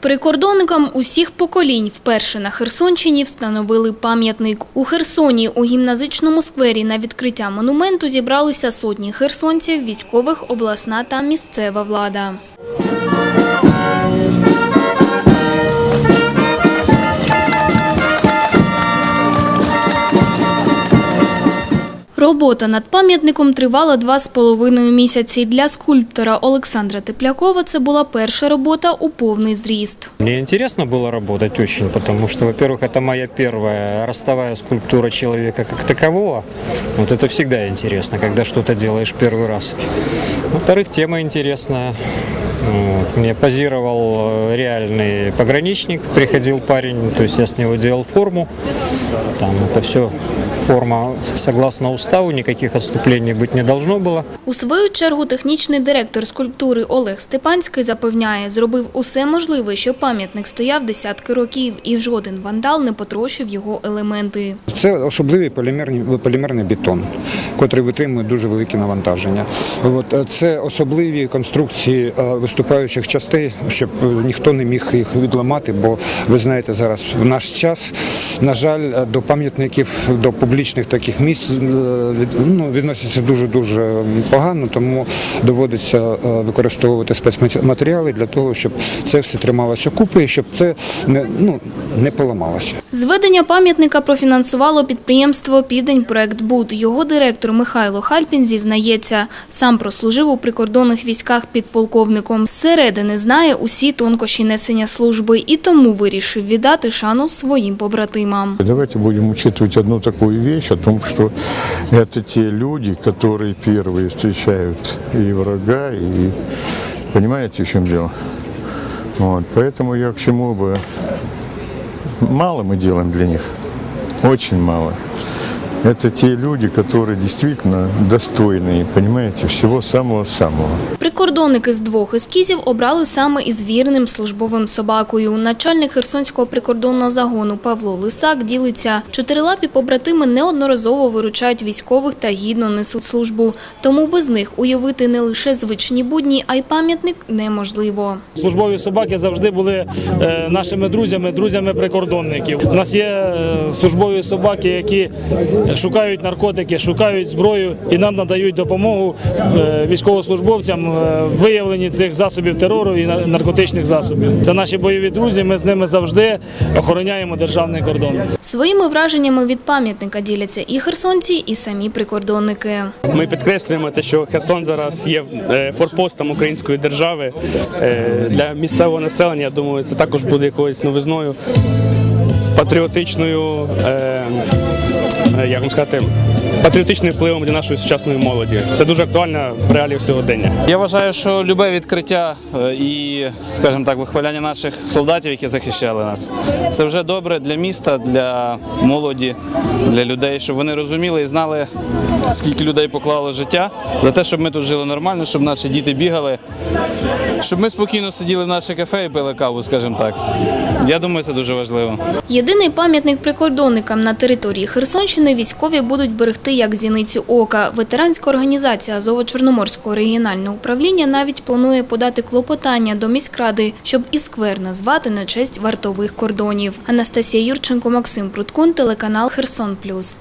Прикордонникам усіх поколінь вперше на Херсонщині встановили пам'ятник. У Херсоні у гімназичному сквері на відкриття монументу зібралися сотні херсонців, військових, обласна та місцева влада. Робота над пам'ятником тривала два з половиною місяці. Для скульптора Олександра Теплякова це була перша робота у повний зріст. Мне интересно было работать очень, потому что, во-первых, это моя первая ростовая скульптура человека как такового. Вот это всегда интересно, когда что-то делаешь первый раз. Во-вторых, тема интересная. Вот. Мне позировал э, реальный пограничник, приходил парень, то есть я с него делал форму. Там это все форма согласно уставу, никаких отступлений быть не должно было. У свою чергу технічний директор скульптури Олег Степанський запевняє, зробив усе можливе, щоб пам'ятник стояв десятки років і жоден вандал не потрощив його елементи. Це особливий полімерний, полімерний бетон, котрий витримує дуже великі навантаження. От, е, це особливі конструкції е, виступаючих частей, щоб е, ніхто не міг їх відламати, бо ви знаєте, зараз в наш час, на жаль, до пам'ятників, до публічних таких місць ну, відносяться дуже-дуже погано, тому доводиться використовувати спецматеріали для того, щоб це все трималося купи щоб це не, ну, не поламалося. Зведення пам'ятника профінансувало підприємство «Південь Проект Буд». Його директор Михайло Хальпін зізнається, сам прослужив у прикордонних військах підполковником. Зсередини знає усі тонкощі несення служби і тому вирішив віддати шану своїм побратимам. Давайте будем учитывать одну такую вещь, о том, что это те люди, которые первые встречают и врага, и понимаете, в чем дело. Вот, поэтому я к чему бы... Мало мы делаем для них, очень мало. Это те люди, которые действительно достойные, понимаете, всего самого-самого. Прикордонники з двох ескізів обрали саме із вірним службовим собакою. Начальник Херсонського прикордонного загону Павло Лисак ділиться, чотирилапі побратими неодноразово виручають військових та гідно несуть службу. Тому без них уявити не лише звичні будні, а й пам'ятник неможливо. Службові собаки завжди були е, нашими друзями, друзями прикордонників. У нас є е, службові собаки, які шукають наркотики, шукають зброю і нам надають допомогу е, військовослужбовцям е, в виявленні цих засобів терору і на- наркотичних засобів. Це наші бойові друзі. Ми з ними завжди охороняємо державний кордон. Своїми враженнями від пам'ятника діляться і херсонці, і самі прикордонники. Ми підкреслюємо те, що Херсон зараз є е, форпостом української держави. Е, Для місцевого населення, я думаю, це також буде якоюсь новизною, патріотичною, е, е, як вам сказати, патріотичним впливом для нашої сучасної молоді. Це дуже актуально в реаліях сьогодення. Я вважаю, що любе відкриття е, і, скажімо так, вихваляння наших солдатів, які захищали нас, це вже добре для міста, для молоді, для людей, щоб вони розуміли і знали, скільки людей поклало життя за те, щоб ми тут жили нормально, щоб наші діти бігали, щоб ми спокійно сиділи в наше кафе і пили каву, скажімо так. Я думаю, це дуже важливо. Єдиний пам'ятник прикордонникам на території Херсонщини військові будуть берегти як зіницю ока. Ветеранська організація Азово-Чорноморського регіонального управління навіть планує подати клопотання до міськради, щоб і сквер назвати на честь вартових кордонів. Анастасія Юрченко, Максим Прудкун, телеканал Херсон Плюс.